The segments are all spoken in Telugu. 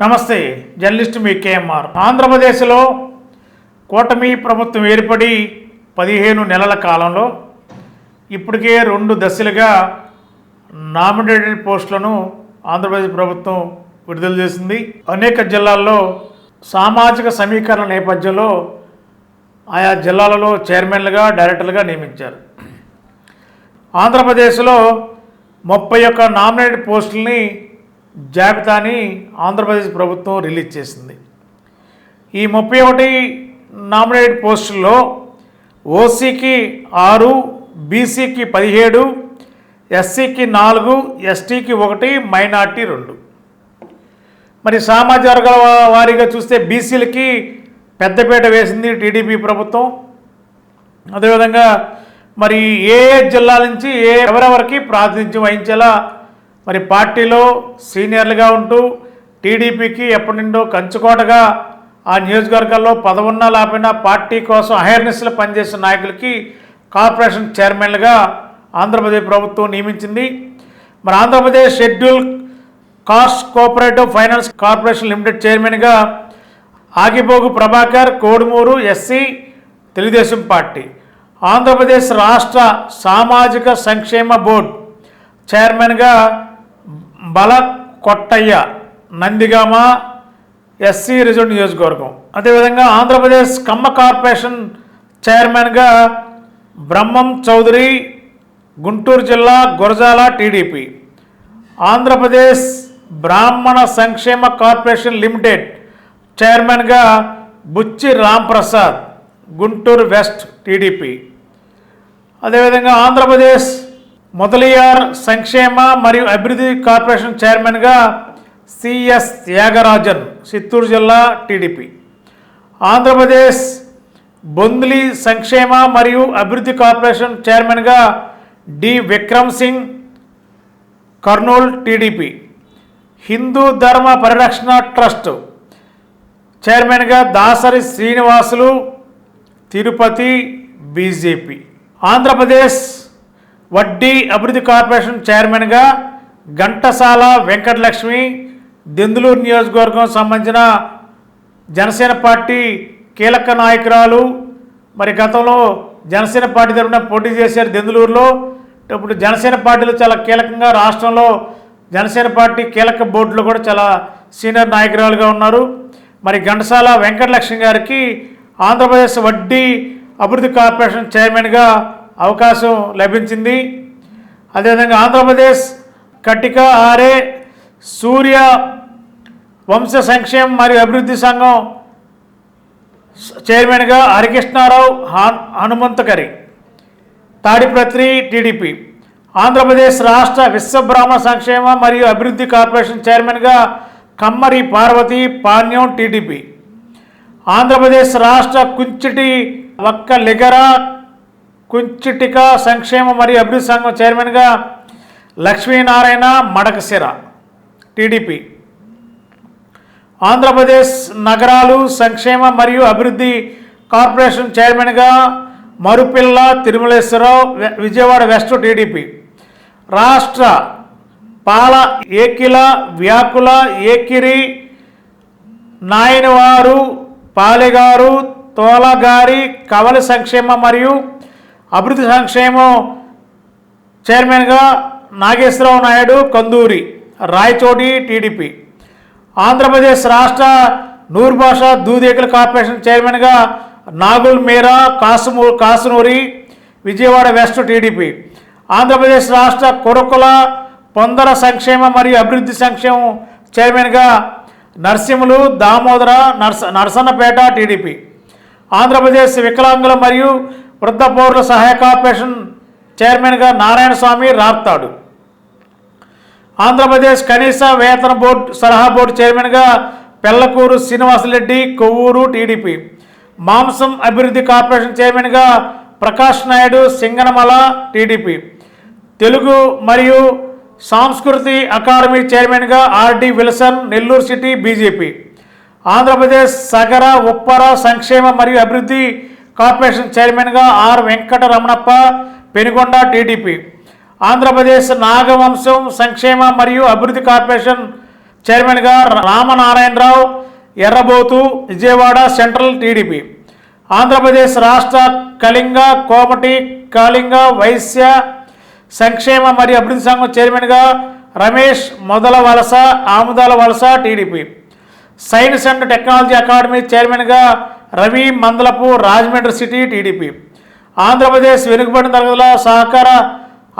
నమస్తే జర్నలిస్ట్ మీ కేఎంఆర్. ఆంధ్రప్రదేశ్లో కూటమి ప్రభుత్వం ఏర్పడి పదిహేను నెలల కాలంలో ఇప్పటికే రెండు దశలుగా నామినేటెడ్ పోస్టులను ఆంధ్రప్రదేశ్ ప్రభుత్వం విడుదల చేసింది. అనేక జిల్లాల్లో సామాజిక సమీకరణ నేపథ్యంలో ఆయా జిల్లాలలో చైర్మన్లుగా డైరెక్టర్లుగా నియమించారు. ఆంధ్రప్రదేశ్లో ముప్పై ఒక్క నామినేటెడ్ పోస్టుల్ని జాబితాని ఆంధ్రప్రదేశ్ ప్రభుత్వం రిలీజ్ చేసింది. ఈ ముప్పై ఒకటి నామినేటెడ్ పోస్టుల్లో ఓసీకి ఆరు బీసీకి పదిహేడు ఎస్సీకి నాలుగు ఎస్టీకి ఒకటి మైనార్టీ రెండు. మరి సామాజిక వర్గాల వారీగా చూస్తే బీసీలకి పెద్దపీట వేసింది టీడీపీ ప్రభుత్వం. అదేవిధంగా మరి ఏ ఏ జిల్లాల నుంచి ఏ ఎవరెవరికి ప్రాతినిధ్యం వహించేలా మరి పార్టీలో సీనియర్లుగా ఉంటూ టీడీపీకి ఎప్పటి నుండో కంచుకోటగా ఆ నియోజకవర్గాల్లో పదవున్నా లేకపోయినా పార్టీ కోసం అహేర్నెస్లో పనిచేసిన నాయకులకి కార్పొరేషన్ చైర్మన్లుగా ఆంధ్రప్రదేశ్ ప్రభుత్వం నియమించింది. మరి Andhra Pradesh schedule caste cooperative finance corporation limited చైర్మన్గా ఆగిపోగు ప్రభాకర్ కోడుమూరు ఎస్సీ తెలుగుదేశం పార్టీ. ఆంధ్రప్రదేశ్ రాష్ట్ర సామాజిక సంక్షేమ బోర్డు చైర్మన్గా బల కొట్టయ్య నందిగామ ఎస్సీ రిజర్వ్ నియోజకవర్గం. అదేవిధంగా ఆంధ్రప్రదేశ్ కమ్మ కార్పొరేషన్ చైర్మన్గా బ్రహ్మం చౌదరి గుంటూరు జిల్లా గురజాల టీడీపీ. ఆంధ్రప్రదేశ్ బ్రాహ్మణ సంక్షేమ కార్పొరేషన్ లిమిటెడ్ చైర్మన్గా బుచ్చి రాంప్రసాద్ గుంటూరు వెస్ట్ టీడీపీ. అదేవిధంగా ఆంధ్రప్రదేశ్ మొదలియార్ సంక్షేమ మరియు అభివృద్ధి కార్పొరేషన్ చైర్మన్గా సిఎస్ త్యాగరాజన్ చిత్తూరు జిల్లా టీడీపీ ఆంధ్రప్రదేశ్ బొంద్లీ సంక్షేమ మరియు అభివృద్ధి కార్పొరేషన్ చైర్మన్గా D Vikram Singh Kurnool TDP Hindu Dharma Parirakshana trust చైర్మన్గా దాసరి శ్రీనివాసులు తిరుపతి బీజేపీ ఆంధ్రప్రదేశ్ వడ్డీ అభివృద్ధి కార్పొరేషన్ చైర్మన్గా ఘంటసాల వెంకటలక్ష్మి దెందులూరు నియోజకవర్గం సంబంధించిన జనసేన పార్టీ కీలక నాయకురాలు. మరి గతంలో జనసేన పార్టీ తరఫున పోటీ చేశారు దెందులూరులో. ఇప్పుడు జనసేన పార్టీలో చాలా కీలకంగా రాష్ట్రంలో జనసేన పార్టీ కీలక బోర్డులో కూడా చాలా సీనియర్ నాయకురాలుగా ఉన్నారు. మరి ఘంటసాల వెంకటలక్ష్మి గారికి ఆంధ్రప్రదేశ్ వడ్డీ అభివృద్ధి కార్పొరేషన్ చైర్మన్గా అవకాశం లభించింది. అదేవిధంగా ఆంధ్రప్రదేశ్ కటిక ఆర్ఏ సూర్య వంశ సంక్షేమం మరియు అభివృద్ధి సంఘం చైర్మన్గా హరికృష్ణారావు హనుమంతకరి. తాడిపత్రి టీడీపీ. ఆంధ్రప్రదేశ్ రాష్ట్ర విశ్వబ్రాహ్మణ సంక్షేమ మరియు అభివృద్ధి కార్పొరేషన్ చైర్మన్గా కమ్మరి పార్వతి పాణ్యం టీడీపీ. ఆంధ్రప్రదేశ్ రాష్ట్ర కుంచిటి ఒక్క లిగర కుంచిటిక సంక్షేమ మరియు అభివృద్ధి సంఘం చైర్మన్గా లక్ష్మీనారాయణ మడకశిర టీడీపీ. ఆంధ్రప్రదేశ్ నగరాలు సంక్షేమ మరియు అభివృద్ధి కార్పొరేషన్ చైర్మన్గా మరుపిల్ల తిరుమలేశ్వరరావు వె- విజయవాడ వెస్ట్ టీడీపీ. రాష్ట్ర పాల ఏకిల వ్యాకుల ఏకిరి నాయనవారు పాలెగారు తోలగారి కవల సంక్షేమ మరియు అభివృద్ధి సంక్షేమం చైర్మన్గా నాగేశ్వరరావు నాయుడు కందూరి రాయచోటి టీడీపీ. ఆంధ్రప్రదేశ్ రాష్ట్ర నూరు భాష దూదేకుల కార్పొరేషన్ చైర్మన్గా నాగుల్ మీరా కాసుమూ కాసునూరి విజయవాడ వెస్ట్ టీడీపీ. ఆంధ్రప్రదేశ్ రాష్ట్ర కొరకుల పొందర సంక్షేమ మరియు అభివృద్ధి సంక్షేమం చైర్మన్గా నరసింహులు దామోదర నర్స నరసన్నపేట టీడీపీ. ఆంధ్రప్రదేశ్ వికలాంగుల మరియు వృద్ధ పౌరుల సహాయ కార్పొరేషన్ చైర్మన్గా నారాయణ స్వామి రాప్తాడు. ఆంధ్రప్రదేశ్ కనీస వేతన బోర్డు సలహా బోర్డు చైర్మన్గా పెళ్ళకూరు శ్రీనివాసరెడ్డి కొవ్వూరు టీడీపీ. మాంసం అభివృద్ధి కార్పొరేషన్ చైర్మన్గా ప్రకాష్ నాయుడు సింగనమల టీడీపీ. తెలుగు మరియు సాంస్కృతి అకాడమీ చైర్మన్గా R D Wilson Nellore city BJP. Andhra Pradesh Sagara Uppara సంక్షేమ మరియు అభివృద్ధి కార్పొరేషన్ చైర్మన్గా ఆర్ వెంకటరమణప్ప పెనుగొండ టీడీపీ ఆంధ్రప్రదేశ్ నాగవంశం సంక్షేమ మరియు అభివృద్ధి కార్పొరేషన్ చైర్మన్గా రామనారాయణరావు ఎర్రబోతు విజయవాడ సెంట్రల్ టీడీపీ ఆంధ్రప్రదేశ్ రాష్ట్ర కళింగ కోమటి కళింగ వైశ్య సంక్షేమ మరియు అభివృద్ధి సంఘం చైర్మన్గా రమేష్ మొదల వలస Amudalavalasa TDP science and technology academy చైర్మన్గా రవి మందలపు రాజమండ్రి సిటీ టీడీపీ. ఆంధ్రప్రదేశ్ వెనుకబడిన తరగతుల సహకార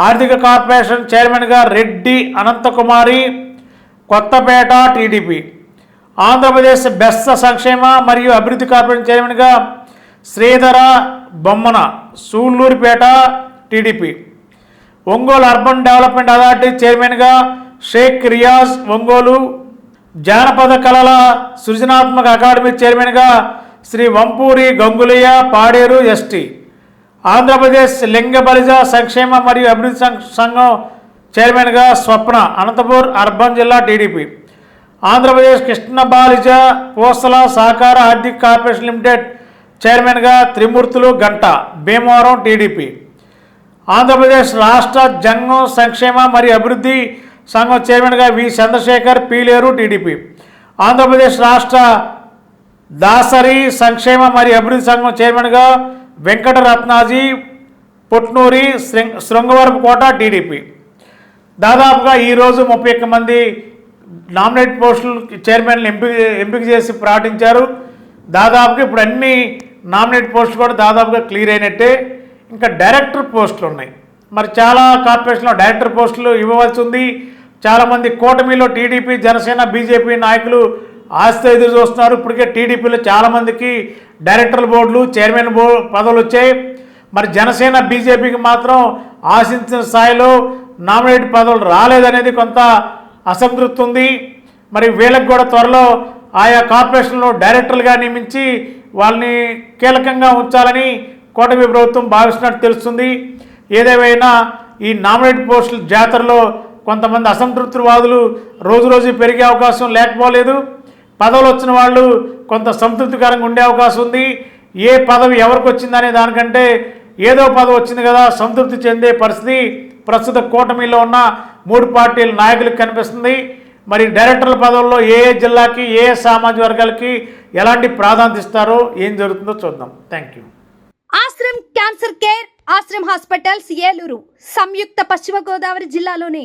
ఆర్థిక కార్పొరేషన్ చైర్మన్గా రెడ్డి అనంతకుమారి కొత్తపేట టీడీపీ. ఆంధ్రప్రదేశ్ బెస్త సంక్షేమ మరియు అభివృద్ధి కార్పొరేషన్ చైర్మన్గా Sridhara Bommana Sullurpeta TDP. Ongole urban development authority చైర్మన్గా షేక్ రియాజ్ ఒంగోలు జానపద కళల సృజనాత్మక అకాడమీ చైర్మన్గా శ్రీ వంపూరి గంగులయ్య పాడేరు ఎస్టీ. ఆంధ్రప్రదేశ్ లింగ బలిజ సంక్షేమ మరియు అభివృద్ధి సం- సంఘం చైర్మన్గా స్వప్న అనంతపూర్ అర్బన్ జిల్లా టీడీపీ. ఆంధ్రప్రదేశ్ కృష్ణ బాలిజ పోస్తల సహకార ఆర్థిక కార్పొరేషన్ లిమిటెడ్ చైర్మన్గా త్రిమూర్తులు గంట భీమవరం టీడీపీ. ఆంధ్రప్రదేశ్ రాష్ట్ర జంగం సంక్షేమ మరియు అభివృద్ధి సంఘం చైర్మన్గా వి చంద్రశేఖర్ పీలేరు టీడీపీ. ఆంధ్రప్రదేశ్ రాష్ట్ర దాసరి సంక్షేమ మరియు అభివృద్ధి సంఘం చైర్మన్గా వెంకటరత్నాజీ పుట్నూరి శృంగవరపు కోట టీడీపీ. దాదాపుగా ఈరోజు ముప్పై ఒక్క మంది నామినేట్ పోస్టులు చైర్మన్లు ఎంపిక ఎంపిక చేసి ప్రకటించారు. దాదాపుగా ఇప్పుడు అన్ని నామినేట్ పోస్టులు కూడా దాదాపుగా క్లియర్ అయినట్టే. ఇంకా డైరెక్టర్ పోస్టులు ఉన్నాయి. మరి చాలా కార్పొరేషన్లో డైరెక్టర్ పోస్టులు ఇవ్వవలసి ఉంది. చాలామంది కూటమిలో టీడీపీ జనసేన బీజేపీ నాయకులు ఆస్తి ఎదురు చూస్తున్నారు. ఇప్పటికే టీడీపీలో చాలామందికి డైరెక్టర్ బోర్డులు చైర్మన్ బో పదవులు వచ్చాయి. మరి జనసేన బీజేపీకి మాత్రం ఆశించిన స్థాయిలో నామినేట్ పదవులు రాలేదనేది కొంత అసంతృప్తి ఉంది. మరి వీళ్ళకి కూడా త్వరలో ఆయా కార్పొరేషన్లో డైరెక్టర్లుగా నియమించి వాళ్ళని కీలకంగా ఉంచాలని కూటమి ప్రభుత్వం భావిస్తున్నట్టు తెలుస్తుంది. ఏదేమైనా ఈ నామినేట్ పోస్టుల జాతరలో కొంతమంది అసంతృప్తివాదులు రోజు రోజు పెరిగే అవకాశం లేకపోలేదు. పదవులు వచ్చిన వాళ్ళు కొంత సంతృప్తికరంగా ఉండే అవకాశం ఉంది. ఏ పదవి ఎవరికి వచ్చిందనే దానికంటే ఏదో పదవి వచ్చింది కదా సంతృప్తి చెందే పరిస్థితి ప్రస్తుత కూటమిలో ఉన్న మూడు పార్టీల నాయకులకు కనిపిస్తుంది. మరి డైరెక్టర్ల పదవుల్లో ఏ ఏ జిల్లాకి ఏ సామాజిక వర్గాలకి ఎలాంటి ప్రాధాన్యత ఇస్తారో ఏం జరుగుతుందో చూద్దాం. Thank you Ashram cancer care Ashram hospitals Eluru సంయుక్త పశ్చిమ గోదావరి జిల్లాలోని